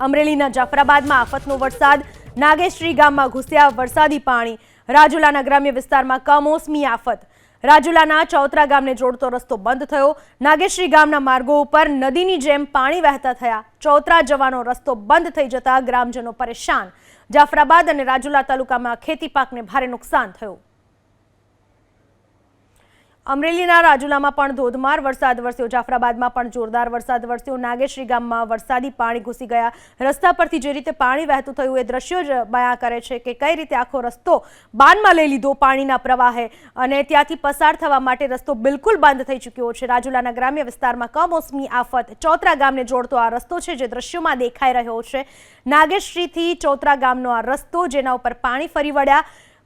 અમરેલીના જાફરાબાદમાં આફતનો વરસાદ, નાગેશ્રી ગામમાં ઘૂસ્યા વરસાદી પાણી, રાજુલાના ગ્રામ્ય વિસ્તારમાં કમોસમી આફત. રાજુલાના ચૌતરા ગામને જોડતો રસ્તો બંધ થયો. નાગેશ્રી ગામના માર્ગો ઉપર નદીની જેમ પાણી વહેતા થયા. ચૌતરા જવાનો રસ્તો બંધ થઈ જતા ગ્રામજનો પરેશાન. જાફરાબાદ અને રાજુલા તાલુકામાં ખેતી પાકને ભારે નુકસાન થયું. અમરેલીના રાજુલામાં પણ ધોધમાર વરસાદ વરસ્યો. જાફરાબાદમાં પણ જોરદાર વરસાદ વરસ્યો. નાગેશ્રી ગામમાં વરસાદી પાણી ઘૂસી ગયા. રસ્તા પરથી જે રીતે પાણી વહેતું થયું એ દ્રશ્યો જ બયા કરે છે કે કઈ રીતે આખો રસ્તો બાનમાં લઈ લીધો પાણીના પ્રવાહે અને ત્યાંથી પસાર થવા માટે રસ્તો બિલકુલ બંધ થઈ ચૂક્યો છે. રાજુલાના ગ્રામ્ય વિસ્તારમાં કમોસમી આફત. ચોતરા ગામને જોડતો આ રસ્તો છે જે દ્રશ્યોમાં દેખાઈ રહ્યો છે. નાગેશ્રીથી ચોતરા ગામનો આ રસ્તો જેના ઉપર પાણી ફરી વળ્યા.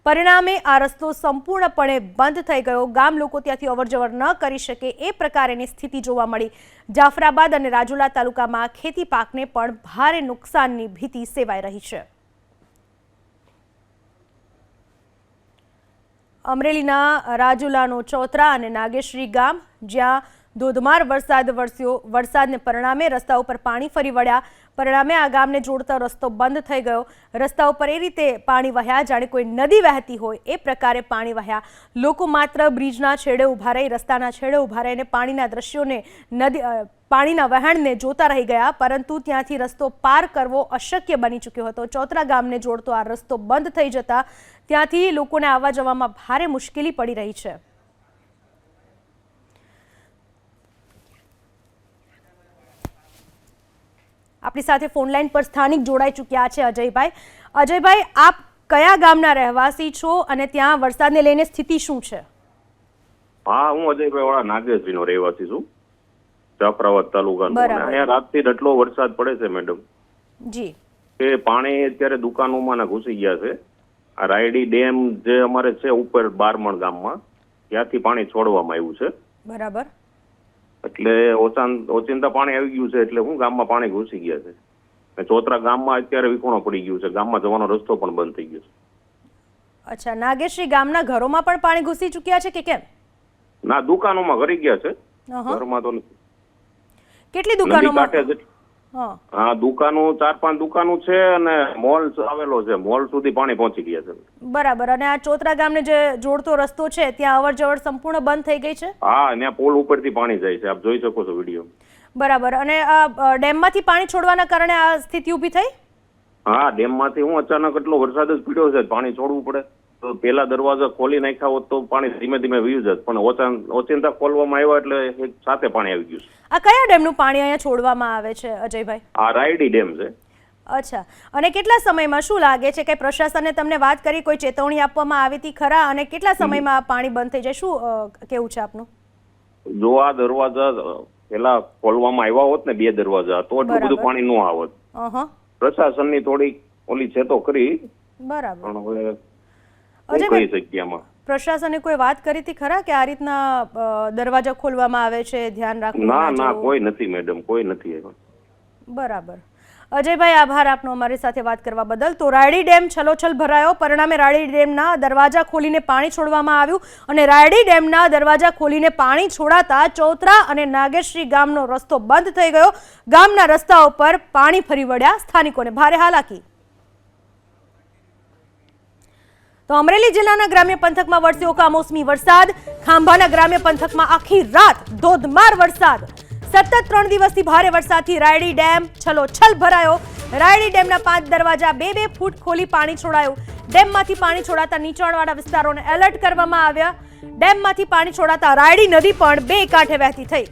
પરિણામે આ રસ્તો સંપૂર્ણપણે બંધ થઈ ગયો. ગામ લોકો ત્યાંથી અવરજવર ન કરી શકે એ પ્રકારેની સ્થિતિ જોવા મળી. જાફરાબાદ અને રાજુલા તાલુકામાં ખેતી પાકને પણ ભારે નુકસાનની ભીતિ સેવાઈ રહી છે. અમરેલીના રાજુલાનો ચોતરા અને નાગેશ્રી ગામ જ્યાં ધોધમાર વરસાદ વરસ્યો. વરસાદને પરિણામે રસ્તા ઉપર પાણી ફરી વળ્યા. પરિણામે આ ગામને જોડતો રસ્તો બંધ થઈ ગયો. રસ્તા ઉપર એ રીતે પાણી વહ્યા, જાણે કોઈ નદી વહેતી હોય એ પ્રકારે પાણી વહ્યા. લોકો માત્ર બ્રિજના છેડે ઊભા રહી, રસ્તાના છેડે ઊભા રહીને પાણીના દ્રશ્યોને નદી પાણીના વહેણને જોતા રહી ગયા. પરંતુ ત્યાંથી રસ્તો પાર કરવો અશક્ય બની ચૂક્યો હતો. ચોતરા ગામને જોડતો આ રસ્તો બંધ થઈ જતા ત્યાંથી લોકોને આવવા જવામાં ભારે મુશ્કેલી પડી રહી છે. આપણી સાથે ફોનલાઈન પર સ્થાનિક જોડાઈ ચૂક્યા છે અજયભાઈ. અજયભાઈ આપ કયા ગામના રહેવાસી છો અને ત્યાં વરસાદને લઈને સ્થિતિ શું છે? હા હું અજયભાઈ વાળા નાગેશજીનો રહેવાસી છું. જાફરાબાદ તાલુકાનો. અહીંયા રાતથી એટલો વરસાદ પડે છે મેડમ. જી. કે પાણી અત્યારે દુકાનોમાં ને ઘૂસી ગયા છે. આ રાયડી ડેમ જે અમારે છે ઉપર બારમણ ગામમાં ત્યાંથી પાણી છોડવામાં આવ્યું છે. બરાબર. એટલે ઓચાન ઓચિંતા પાણી આવી ગયું છે એટલે હું ગામમાં પાણી ઘૂસી ગયા છે. અને ચોતરા ગામમાં અત્યારે વિકોણો પડી ગયું છે. ગામમાં જવાનો રસ્તો પણ બંધ થઈ ગયો છે. અચ્છા નાગેશ્રી ગામના ઘરોમાં પણ પાણી ઘૂસી ચૂક્યા છે કે કેમ? ના દુકાનોમાં ઘરી ગયા છે. ઘરમાં તો. કેટલી દુકાનોમાં? હા. હા દુકાનો ચાર પાંચ દુકાનો છે અને મોલ આવેલો છે. મોલ સુધી પાણી પહોંચી ગયા છે. બરાબર. અને આ ચોતરા ગામને જે જોડતો રસ્તો છે ત્યાં અવર જવર સંપૂર્ણ બંધ થઈ ગઈ છે? હા ત્યાં પુલ ઉપરથી પાણી જાય છે. આપ જોઈ શકો છો વીડિયો. બરાબર. અને આ ડેમમાંથી પાણી છોડવાના કારણે આ સ્થિતિ ઊભી થઈ? હા ડેમમાંથી હું અચાનક એટલો વરસાદ જ પીડ્યો છે પાણી છોડવું પડે. પેલા દરવાજા ખોલી નાખ્યા હોત તો પાણી ધીમે ધીમે વયું જત પણ ઓચિંતા ખોલવામાં આવ્યા એટલે સાથે પાણી આવી ગયું આ કયા ડેમનું પાણી અહીંયા છોડવામાં આવે છે અજયભાઈ? આ રાયડી ડેમ છે. અચ્છા. અને કેટલા સમયમાં શું લાગે છે કે પ્રશાસને તમને વાત કરી કોઈ ચેતવણી આપવામાં આવી હતી ખરા? અને કેટલા સમયમાં આ પાણી બંધ થઈ જાય? શું કેવું છે આપનું? જો આ દરવાજા પેલા ખોલવામાં આવ્યા હોત ને બે દરવાજા તો એટલું બધું પાણી ન આવત. પ્રશાસનની થોડી ઓલી છે તો કરી. બરાબર. પ્રશાસને કોઈ વાત કરી હતી ખરા કે આ રીતના દરવાજા ખોલવામાં આવે છે ધ્યાન રાખવું ના ના ના કોઈ નથી મેડમ કોઈ નથી આવ્યા બરાબર. અજયભાઈ આભાર આપનો અમારી સાથે વાત કરવા બદલ. તો રાયડી ડેમ છલોછલ ભરાયો. પરિણામે રાયડી ડેમના દરવાજા ખોલીને પાણી છોડવામાં આવ્યું અને રાયડી ડેમના દરવાજા ખોલીને પાણી છોડાતા ચૌતરા અને નાગેશ્રી ગામનો રસ્તો બંધ થઈ ગયો. ગામના રસ્તા ઉપર પાણી ફરી વળ્યા. સ્થાનિકોને ભારે હાલાકી. તો અમરેલી જિલ્લાના ગ્રામ્ય પંથકમાં વરસ્યો કામોસમી વરસાદ. ખાંભાના ગ્રામ્ય પંથકમાં આખી રાત ધોધમાર વરસાદ. સતત ત્રણ દિવસથી ભારે વરસાદથી રાયડી ડેમ છલોછલ ભરાયો. રાયડી ડેમના પાંચ દરવાજા બે બે ફૂટ ખોલી પાણી છોડાયું. ડેમમાંથી પાણી છોડાતા નીચાણવાળા વિસ્તારોને એલર્ટ કરવામાં આવ્યા. ડેમમાંથી પાણી છોડાતા રાયડી નદી પણ બે કાંઠે વહેતી થઈ.